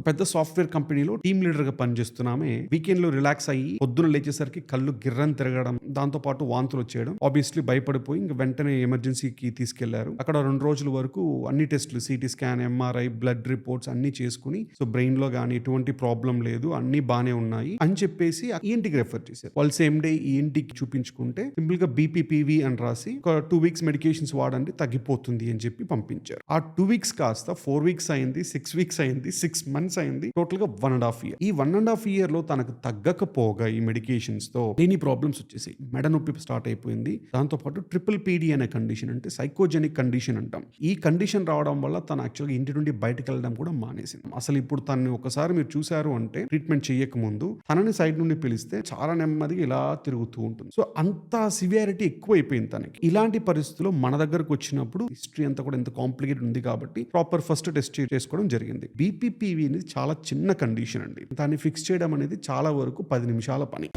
ఒక పెద్ద సాఫ్ట్వేర్ కంపెనీలో టీమ్ లీడర్గా పనిచేస్తున్నామే. వీకెండ్లో రిలాక్స్ అయ్యి పొద్దున లేచేసరికి కళ్ళు గిర్రం తిరగడం దాంతో పాటు వాంతులు వచ్చేయడం. ఆబ్వియస్లీ భయపడిపోయి ఇంక వెంటనే ఎమర్జెన్సీకి తీసుకెళ్ళారు. అక్కడ రెండు రోజుల వరకు అన్ని టెస్టులు CT scan MRI blood reports అన్ని చేసుకుని సో బ్రెయిన్లో కానీ ఎటువంటి ప్రాబ్లం లేదు అన్ని బానే ఉన్నాయి అని చెప్పేసి ఈఎన్టీకి ఇంటికి రెఫర్ చేశారు. వాళ్ళు సేమ్ డే ఈ ఇంటికి చూపించుకుంటే సింపుల్గా బీపీపీవీ అని రాసి ఒక టూ వీక్స్ మెడికేషన్స్ వాడండి తగ్గిపోతుంది అని చెప్పి పంపించారు. ఆ టూ వీక్స్ కాస్త ఫోర్ వీక్స్ అయింది సిక్స్ వీక్స్ అయింది సిక్స్ మంత్స్ అయింది. టోటల్గా వన్ అండ్ హాఫ్ ఇయర్ ఈ వన్ అండ్ హాఫ్ ఇయర్లో తనకు తగ్గకపోగా ఈ మెడికేషన్స్తో లేని ప్రాబ్లమ్స్ వచ్చేసి మెడ నొప్పి స్టార్ట్ అయిపోయింది. దాంతో పాటు ట్రిపుల్ పీడీ అనే కండిషన్ అంటే సైకోజెనిక్ కండిషన్ అంటాం. ఈ కండిషన్ రావడం వల్ల తను యాక్చువల్గా ఇంటి నుండి బయటకు వెళ్ళడం కూడా మానేసింది. అసలు ఇప్పుడు తనని ఒకసారి మీరు చూసారు అంటే ట్రీట్మెంట్ చేయక ముందు తనని సైడ్ నుండి పిలిస్తే చాలా నెమ్మదిగా ఇలా తిరుగుతూ ఉంటుంది. సో అంత సివియారిటీ ఎక్కువ అయిపోయింది తనకి. ఇలాంటి పరిస్థితుల్లో మన దగ్గరకు వచ్చినప్పుడు హిస్టరీ అంతా కూడా ఎంత కాంప్లికేటెడ్ ఉంది కాబట్టి ప్రాపర్ ఫస్ట్ టెస్ట్ చేసుకోవడం జరిగింది. బీపీపీవీని అనేది చాలా చిన్న కండిషన్ అండి. దాన్ని ఫిక్స్ చేయడం అనేది చాలా వరకు పది నిమిషాల పని.